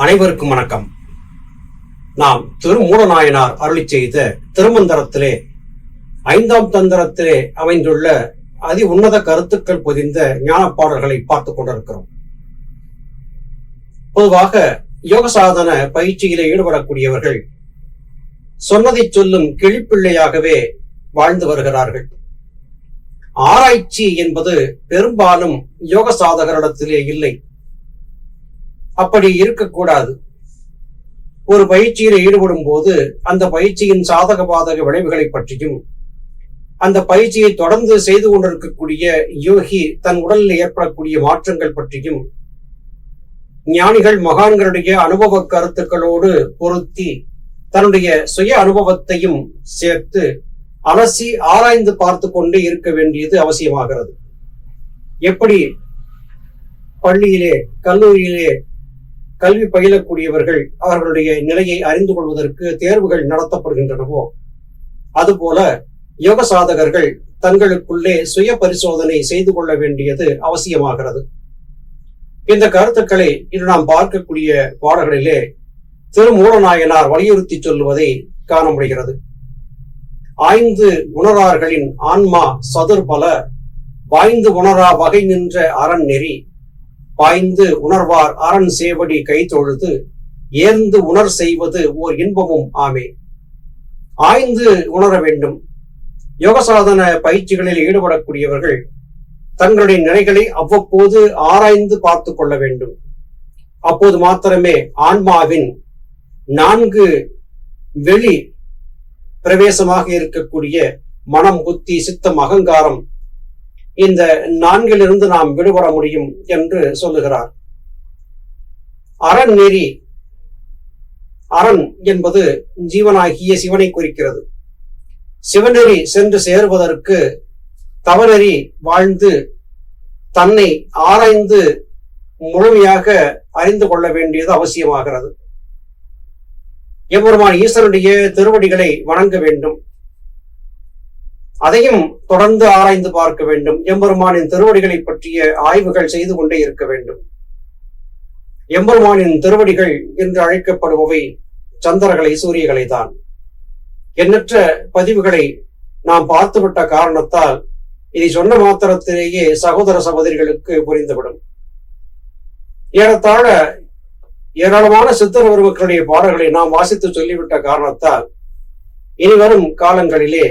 அனைவருக்கும் வணக்கம். நாம் திருமூலநாயனார் அருளி செய்த திருமந்தரத்திலே ஐந்தாம் தந்திரத்திலே அமைந்துள்ள அதி உன்னத கருத்துக்கள் பொதிந்த ஞான பாடல்களை பார்த்துக் கொண்டிருக்கிறோம். பொதுவாக யோக சாதன பயிற்சியிலே ஈடுபடக்கூடியவர்கள் சொன்னதை சொல்லும் கிழிப்பிள்ளையாகவே வாழ்ந்து வருகிறார்கள். ஆராய்ச்சி என்பது பெரும்பாலும் யோக சாதகரிடத்திலே இல்லை. அப்படி இருக்கக்கூடாது. ஒரு பயிற்சியில் ஈடுபடும் போது அந்த பயிற்சியின் சாதக பாதக விளைவுகளை பற்றியும் அந்த பயிற்சியை தொடர்ந்து செய்து கொண்டிருக்கக்கூடிய யோகி தன் உடலில் ஏற்படக்கூடிய மாற்றங்கள் பற்றியும் ஞானிகள் மகான்களுடைய அனுபவ கருத்துக்களோடு பொருத்தி தன்னுடைய சுய அனுபவத்தையும் சேர்த்து அலசி ஆராய்ந்து பார்த்து கொண்டே இருக்க வேண்டியது அவசியமாகிறது. எப்படி? பள்ளியிலே கல்லூரியிலே கல்வி பயிலக்கூடியவர்கள் அவர்களுடைய நிலையை அறிந்து கொள்வதற்கு தேர்வுகள் நடத்தப்படுகின்றனவோ? அதுபோல யோக சாதகர்கள் தங்களுக்குள்ளே சுய பரிசோதனை செய்து கொள்ள வேண்டியது அவசியமாகிறது. இந்த கருத்துக்களை இன்று நாம் பார்க்கக்கூடிய பாடல்களிலே திருமூலநாயனார் வலியுறுத்தி சொல்லுவதை காண முடிகிறது. ஆய்ந்து உணரார்களின் ஆன்மா சதுர்பல வாய்ந்து உணரா வகை நின்ற அறநெறி நெறி பாய்ந்து உணர்வார் அரண் சேவடி கை தொழுது ஏர்ந்து உணர் செய்வது ஓர் இன்பமும் ஆமே. ஆய்ந்து உணர வேண்டும். யோக சாதன பயிற்சிகளில் ஈடுபடக்கூடியவர்கள் தங்களுடைய நிலைகளை அவ்வப்போது ஆராய்ந்து பார்த்து கொள்ள வேண்டும். அப்போது மாத்திரமே ஆன்மாவின் நான்கு வெளி பிரவேசமாக இருக்கக்கூடிய மனம் புத்தி சித்தம் அகங்காரம் இந்த நான்கிலிருந்து நாம் விடுபட முடியும் என்று சொல்லுகிறார். அரண் நெறி. அரண் என்பது ஜீவனாகிய சிவனை குறிக்கிறது. சிவநெறி சென்று சேருவதற்கு தவநெறி வாழ்ந்து தன்னை ஆராய்ந்து முழுமையாக அறிந்து கொள்ள வேண்டியது அவசியமாகிறது. எவ்வொருமான ஈஸ்வருடைய திருவடிகளை வணங்க வேண்டும். அதையும் தொடர்ந்து ஆராய்ந்து பார்க்க வேண்டும். எம்பெருமானின் திருவடிகளை பற்றிய ஆய்வுகள் செய்து கொண்டே இருக்க வேண்டும். எம்பெருமானின் திருவடிகள் என்று அழைக்கப்படுபவை சந்திரகளை சூரியகளை தான். எண்ணற்ற பதிவுகளை நாம் பார்த்துவிட்ட காரணத்தால் இதை சொன்ன மாத்திரத்திலேயே சகோதர சகோதரிகளுக்கு புரிந்துவிடும். ஏறத்தாழ ஏராளமான சித்தர் உருவக்களுடைய பாடல்களை நாம் வாசித்து சொல்லிவிட்ட காரணத்தால் இனி வரும் காலங்களிலே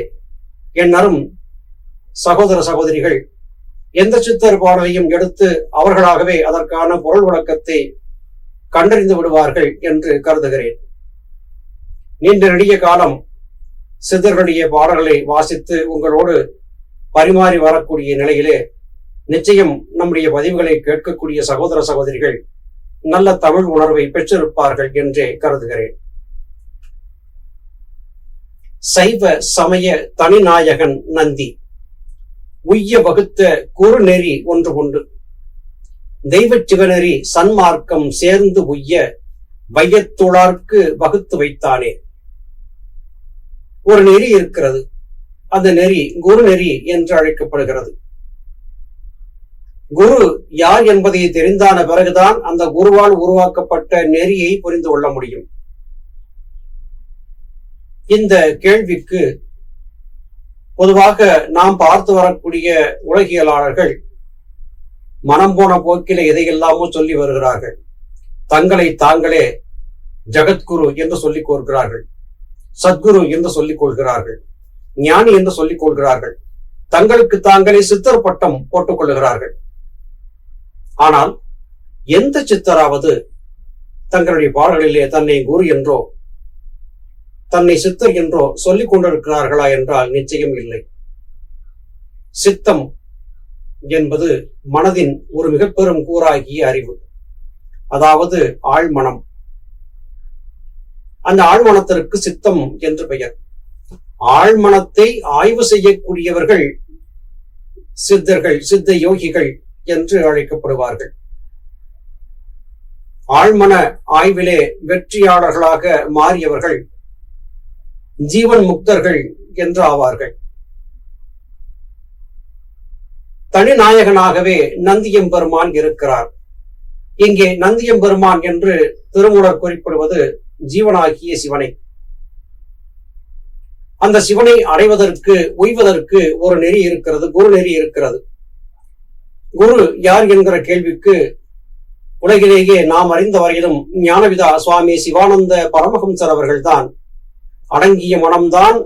என் அரும் சகோதர சகோதரிகள் எந்த சித்தர் பாடலையும் எடுத்து அவர்களாகவே அதற்கான பொருள் விளக்கத்தை கண்டறிந்து விடுவார்கள் என்று கருதுகிறேன். நீண்ட நெடிய காலம் சித்தர்களுடைய பாடல்களை வாசித்து உங்களோடு பரிமாறி வரக்கூடிய நிலையிலே நிச்சயம் நம்முடைய பதிவுகளை கேட்கக்கூடிய சகோதர சகோதரிகள் நல்ல தமிழ் உணர்வை பெற்றிருப்பார்கள் என்றே கருதுகிறேன். சைவ சமய தனிநாயகன் நந்தி. உய்ய வகுத்த குறுநெறி ஒன்று உண்டு. தெய்வ சிவநெறி சன்மார்க்கம் சேர்ந்து உய்ய வையத்துளார்க்கு வகுத்து வைத்தானே. ஒரு நெறி இருக்கிறது. அந்த நெறி குரு நெறி என்று அழைக்கப்படுகிறது. குரு யார் என்பதை தெரிந்தான பிறகுதான் அந்த குருவால் உருவாக்கப்பட்ட நெறியை புரிந்து கொள்ள முடியும். இந்த கேள்விக்கு பொதுவாக நாம் பார்த்து வரக்கூடிய உலகியலாளர்கள் மனம் போன போக்கில எதையெல்லாமோ சொல்லி வருகிறார்கள். தங்களை தாங்களே ஜகத்குரு என்று சொல்லிக் கொள்கிறார்கள். சத்குரு என்று சொல்லிக் கொள்கிறார்கள். ஞானி என்று சொல்லிக் கொள்கிறார்கள். தங்களுக்கு தாங்களே சித்தர் பட்டம் போட்டுக் கொள்கிறார்கள் ஆனால் எந்த சித்தராவது தங்களுடைய பாடல்களிலே தன்னை குரு என்றோ தன்னை சித்தர் என்றோ சொல்லிக் கொண்டிருக்கிறார்களா என்றால் நிச்சயம் இல்லை. சித்தம் என்பது மனதின் ஒரு மிக பெரும் கூறாகிய அறிவு. அதாவது ஆழ்மனம். அந்த ஆழ்மனத்திற்கு சித்தம் என்று பெயர். ஆழ்மனத்தை ஆய்வு செய்யக்கூடியவர்கள் சித்தர்கள் சித்த யோகிகள் என்று அழைக்கப்படுவார்கள். ஆழ்மன ஆய்விலே வெற்றியாளர்களாக மாறியவர்கள் ஜீவன் முக்தர்கள் என்று ஆவார்கள். தனிநாயகனாகவே நந்தியம்பெருமான் இருக்கிறார். இங்கே நந்தியம் பெருமான் என்று திருமூலர் குறிப்பிடுவது ஜீவனாகிய சிவனை. அந்த சிவனை அடைவதற்கு உய்வதற்கு ஒரு நெறி இருக்கிறது குரு நெறி இருக்கிறது. குரு யார் என்கிற கேள்விக்கு உலகிலேயே நாம் அறிந்த வரையிலும் ஞானவிதா சுவாமி சிவானந்த பரமஹம்சர் அவர்கள்தான் அடங்கிய மனம்தான்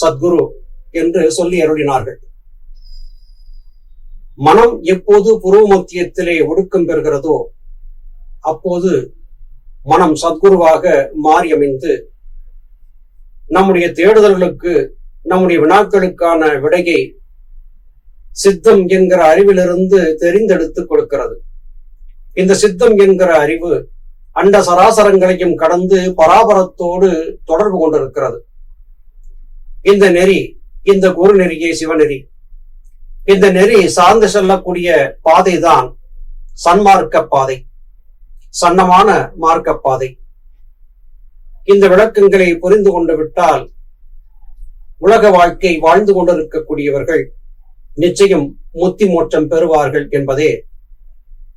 சத்குரு என்று சொல்லி அருளினார்கள். மனம் எப்போது புருவ மத்தியத்திலே ஒடுக்கம் பெறுகிறதோ அப்போது மனம் சத்குருவாக மாறி அமைந்து நம்முடைய தேடுதல்களுக்கு நம்முடைய வினாக்களுக்கான விடையை சித்தம் என்கிற அறிவிலிருந்து தெரிந்தெடுத்துக் கொடுக்கிறது. இந்த சித்தம் என்கிற அறிவு அண்ட சராசரங்களையும் கடந்து பராபரத்தோடு தொடர்பு கொண்டிருக்கிறது. இந்த நெறி இந்த குரு நெறியே சிவநெறி இந்த நெறி சார்ந்து செல்லக்கூடிய பாதைதான் சன்மார்க்க பாதை சன்னமான மார்க்க பாதை. இந்த விளக்கங்களை புரிந்து கொண்டு விட்டால் உலக வாழ்க்கை வாழ்ந்து கொண்டிருக்கக்கூடியவர்கள் நிச்சயம் முத்தி மோட்சம் பெறுவார்கள் என்பதே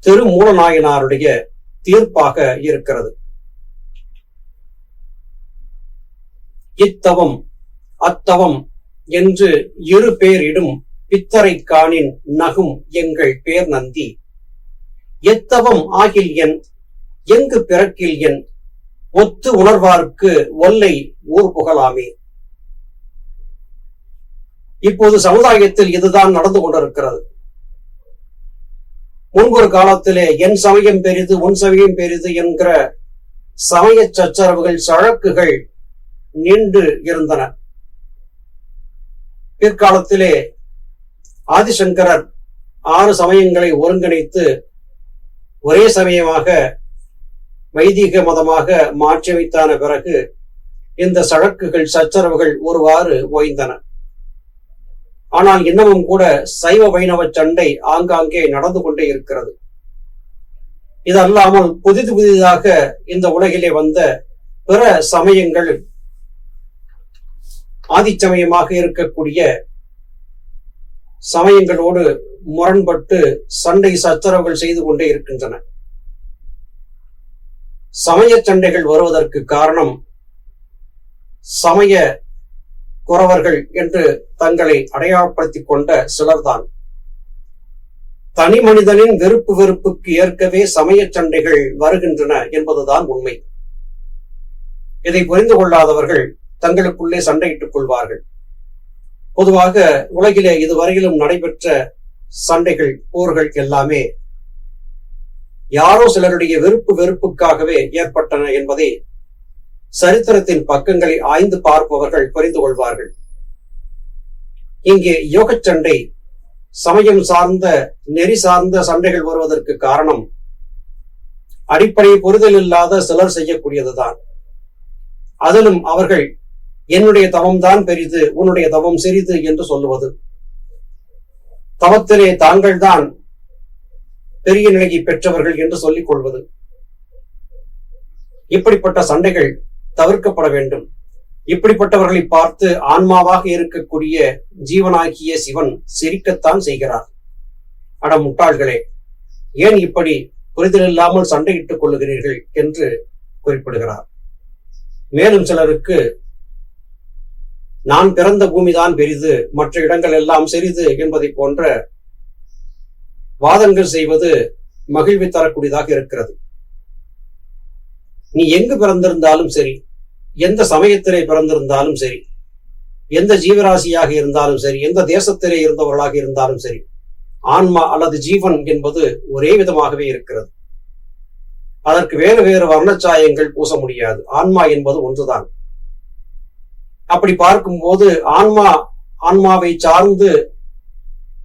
திருமூலநாயனாருடைய தீர்ப்பாக இருக்கிறது. இத்தவம் அத்தவம் என்று இரு பேரிடும் பித்தரை காணின் நகும் எங்கள் பேர் நந்தி. எத்தவம் ஆகில் என் எங்கு பிறக்கில் என் ஒத்து உணர்வார்க்கு ஒல்லை ஊர் புகழாமே. இப்போது சமுதாயத்தில் இதுதான் நடந்து கொண்டிருக்கிறது. முன்பொரு காலத்திலே என் சமயம் பெரிது உன் சமயம் பெரிது என்கிற சமய சச்சரவுகள் சழக்குகள் நீண்டு இருந்தன. பிற்காலத்திலே ஆதிசங்கரர் ஆறு சமயங்களை ஒருங்கிணைத்து ஒரே சமயமாக வைதிக மதமாக மாற்றியமைத்தான பிறகு இந்த சழக்குகள் சச்சரவுகள் ஒருவாறு ஓய்ந்தன. ஆனால் இன்னமும் கூட சைவ வைணவ சண்டை ஆங்காங்கே நடந்து கொண்டே இருக்கிறது. இது அல்லாமல் புதிது புதிதாக இந்த உலகிலே வந்த பிற சமயங்கள் ஆதிச்சமயமாக இருக்கக்கூடிய சமயங்களோடு முரண்பட்டு சண்டை சச்சரவுகள் செய்து கொண்டே இருக்கின்றன. சமய சண்டைகள் வருவதற்கு காரணம் சமய குறவர்கள் என்று தங்களை அடையாளப்படுத்திக் கொண்ட சிலர்தான். தனி மனிதனின் வெறுப்பு வெறுப்புக்கு ஏற்கவே சமய சண்டைகள் வருகின்றன என்பதுதான் உண்மை. இதை புரிந்து கொள்ளாதவர்கள் தங்களுக்குள்ளே சண்டையிட்டுக் கொள்வார்கள். பொதுவாக உலகிலே இதுவரையிலும் நடைபெற்ற சண்டைகள் போர்கள் எல்லாமே யாரோ சிலருடைய வெறுப்பு வெறுப்புக்காகவே ஏற்பட்டன என்பதை சரித்திரத்தின் பக்கங்களை ஆய்ந்து பார்ப்பவர்கள் புரிந்து கொள்வார்கள். இங்கே யோக சண்டை சமயம் சார்ந்த நெறி சார்ந்த சண்டைகள் வருவதற்கு காரணம் அடிப்படை புரிதல் இல்லாத சிலர் செய்யக்கூடியதுதான். அதிலும் அவர்கள் என்னுடைய தவம்தான் பெரிது உன்னுடைய தவம் சிறிது என்று சொல்லுவது. தவத்திலே தாங்கள்தான் பெரிய நிலையை பெற்றவர்கள் என்று சொல்லிக் கொள்வது. இப்படிப்பட்ட சண்டைகள் தவிர்க்கப்பட வேண்டும். இப்படிப்பட்டவர்களை பார்த்து ஆன்மாவாக இருக்கக்கூடிய ஜீவனாகிய சிவன் சிரிக்கத்தான் செய்கிறார். அட முட்டாள்களே ஏன் இப்படி புரிதல் இல்லாமல் சண்டையிட்டுக் கொள்ளுகிறீர்கள் என்று குறிப்பிடுகிறார். மேலும் சிலருக்கு நான் பிறந்த பூமிதான் பெரிது மற்ற இடங்கள் எல்லாம் சிறிது என்பதை போன்ற வாதங்கள் செய்வது மகிழ்வை தரக்கூடியதாக இருக்கிறது. நீ எங்கு பிறந்திருந்தாலும் சரி எந்த சமயத்திலே பிறந்திருந்தாலும் சரி எந்த ஜீவராசியாக இருந்தாலும் சரி எந்த தேசத்திலே இருந்தவர்களாக இருந்தாலும் சரி ஆன்மா அல்லது ஜீவன் என்பது ஒரே விதமாகவே இருக்கிறது. அதற்கு வேறு வேறு வர்ணச்சாயங்கள் பூச முடியாது. ஆன்மா என்பது ஒன்றுதான். அப்படி பார்க்கும்போது ஆன்மா ஆன்மாவை சார்ந்து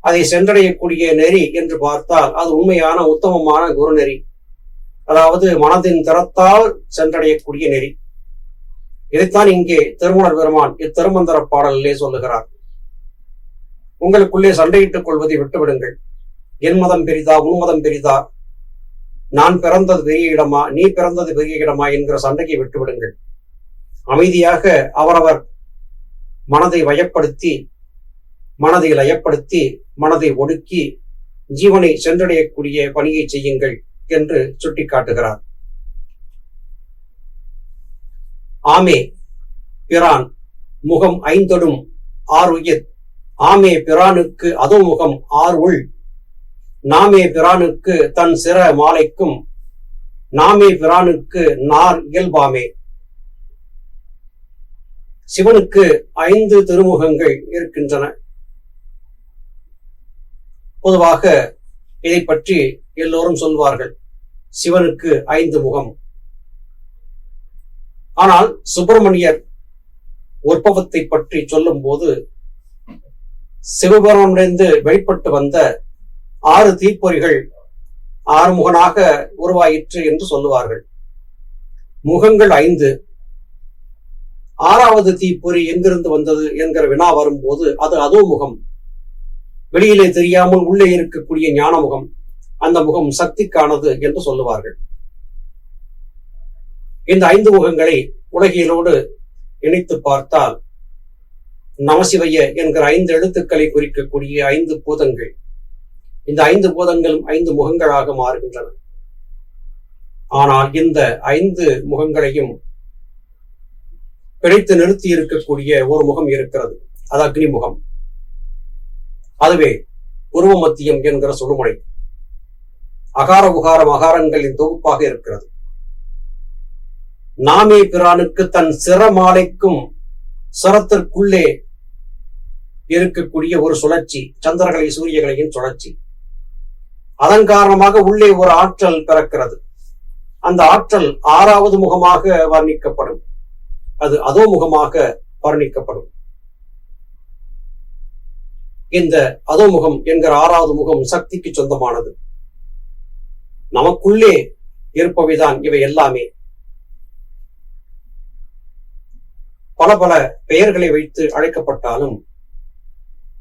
அதை சென்றடையக்கூடிய நெறி என்று பார்த்தால் அது உண்மையான உத்தமமான குரு நெறி அதாவது மனதின் திறத்தால் சென்றடையக்கூடிய நெறி. இதைத்தான் இங்கே திருமணர் பெருமான் இத்திருமந்திர பாடலிலே சொல்லுகிறார். உங்களுக்குள்ளே சண்டையிட்டுக் கொள்வதை விட்டுவிடுங்கள். என் மதம் பெரிதா உன் மதம் பெரிதா? நான் பிறந்தது பெரிய இடமா நீ பிறந்தது பெரிய இடமா என்கிற சண்டையை விட்டுவிடுங்கள். அமைதியாக அவரவர் மனதை வயப்படுத்தி மனதை லயப்படுத்தி மனதை ஒடுக்கி ஜீவனை சென்றடையக்கூடிய பணியை செய்யுங்கள். என்று சுட்டிக்காட்டுகிறார். ஆமே பிரான் முகம் ஐந்தொடும் ஆறு உயிர். ஆமே பிரானுக்கு அதோ முகம் ஆறு உள். நாமே பிரானுக்கு தன் சிற மாலைக்கும் நாமே பிரானுக்கு நார் இயல்பாமே. சிவனுக்கு ஐந்து திருமுகங்கள் இருக்கின்றன. பொதுவாக இதை பற்றி எல்லோரும் சொல்வார்கள். சிவனுக்கு ஐந்து முகம். ஆனால் சுப்பிரமணியர் உற்பவத்தை பற்றி சொல்லும் போது சிவபெருமானிடந்து வெளிப்பட்டு வந்த ஆறு தீப்பொறிகள் ஆறுமுகனாக உருவாயிற்று என்று சொல்லுவார்கள். முகங்கள் ஐந்து. ஆறாவது தீப்பொறி எங்கிருந்து வந்தது என்கிற வினா வரும்போது அது அதோ முகம். வெளியிலே தெரியாமல் உள்ளே இருக்கக்கூடிய ஞான முகம் அந்த முகம் சக்திக்கானது என்று சொல்லுவார்கள். இந்த ஐந்து முகங்களை உலகியலோடு இணைத்து பார்த்தால் நமசிவைய என்கிற ஐந்து எழுத்துக்களை குறிக்கக்கூடிய ஐந்து பூதங்கள் இந்த ஐந்து பூதங்களும் ஐந்து முகங்களாக மாறுகின்றன. ஆனால் இந்த ஐந்து முகங்களையும் பிழைத்து நிறுத்தி இருக்கக்கூடிய ஒரு முகம் இருக்கிறது அது அக்னி முகம். அதுவே உருவ மத்தியம் என்கிற சுடுமொழி அகார உகார மகாரங்களின் தொகுப்பாக இருக்கிறது. நாமே பிரானுக்கு தன் சிறமாலைக்கும் சிரத்திற்குள்ளே இருக்கக்கூடிய ஒரு சுழற்சி சந்திரகளை சூரியகளையும் சுழற்சி. அதன் காரணமாக உள்ளே ஒரு ஆற்றல் பிறக்கிறது. அந்த ஆற்றல் ஆறாவது முகமாக வர்ணிக்கப்படும். அது அதோ முகமாக வர்ணிக்கப்படும். இந்த அதோ முகம் என்கிற ஆறாவது முகம் சக்திக்கு சொந்தமானது. நமக்குள்ளே இருப்பவைதான் இவை எல்லாமே. பல பல பெயர்களை வைத்து அழைக்கப்பட்டாலும்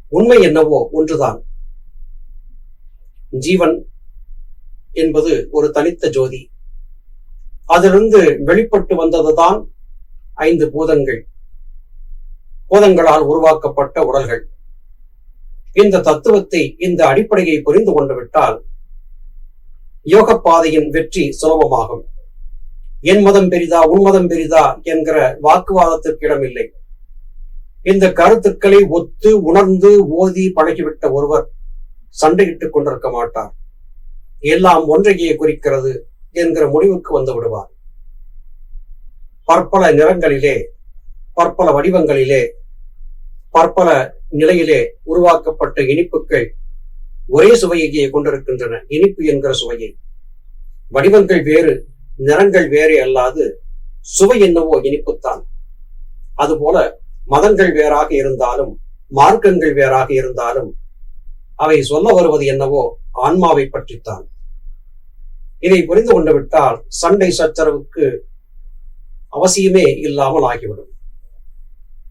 உண்மை என்னவோ ஒன்றுதான். ஜீவன் என்பது ஒரு தனித்த ஜோதி. அதிலிருந்து வெளிப்பட்டு வந்ததுதான் ஐந்து பூதங்கள். பூதங்களால் உருவாக்கப்பட்ட உடல்கள். இந்த தத்துவத்தை இந்த அடிப்படையை புரிந்து கொண்டு விட்டால் யோக பாதையின் வெற்றி சுலபமாகும். என் மதம் பெரிதா உன் மதம் பெரிதா என்கிற வாக்குவாதத்திற்கு இடமில்லை இந்த கருத்துக்களை ஒத்து உணர்ந்து ஓதி பழகிவிட்ட ஒருவர் சண்டையிட்டுக் கொண்டிருக்க மாட்டார். எல்லாம் ஒன்றையே குறிக்கிறது என்கிற முடிவுக்கு வந்து விடுவார். பற்பல நிறங்களிலே பற்பல வடிவங்களிலே பற்பல நிலையிலே உருவாக்கப்பட்ட இனிப்புகள் ஒரே சுவையையே கொண்டிருக்கின்றன. இனிப்பு என்கிற சுவையை. வடிவங்கள் வேறு நிறங்கள் வேறே அல்லாது சுவை என்னவோ இனிப்புத்தான். அதுபோல மதங்கள் வேறாக இருந்தாலும் மார்க்கங்கள் வேறாக இருந்தாலும் அவை சொல்ல வருவது என்னவோ ஆன்மாவை பற்றித்தான். இதை புரிந்து கொண்டு விட்டால் சண்டை சச்சரவுக்கு அவசியமே இல்லாமல் ஆகிவிடும்.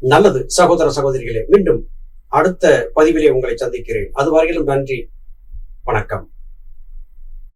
நல்லது சகோதர சகோதரிகளே மீண்டும் அடுத்த பதிவிலே உங்களை சந்திக்கிறேன். அதுவரையிலும் நன்றி. வணக்கம்.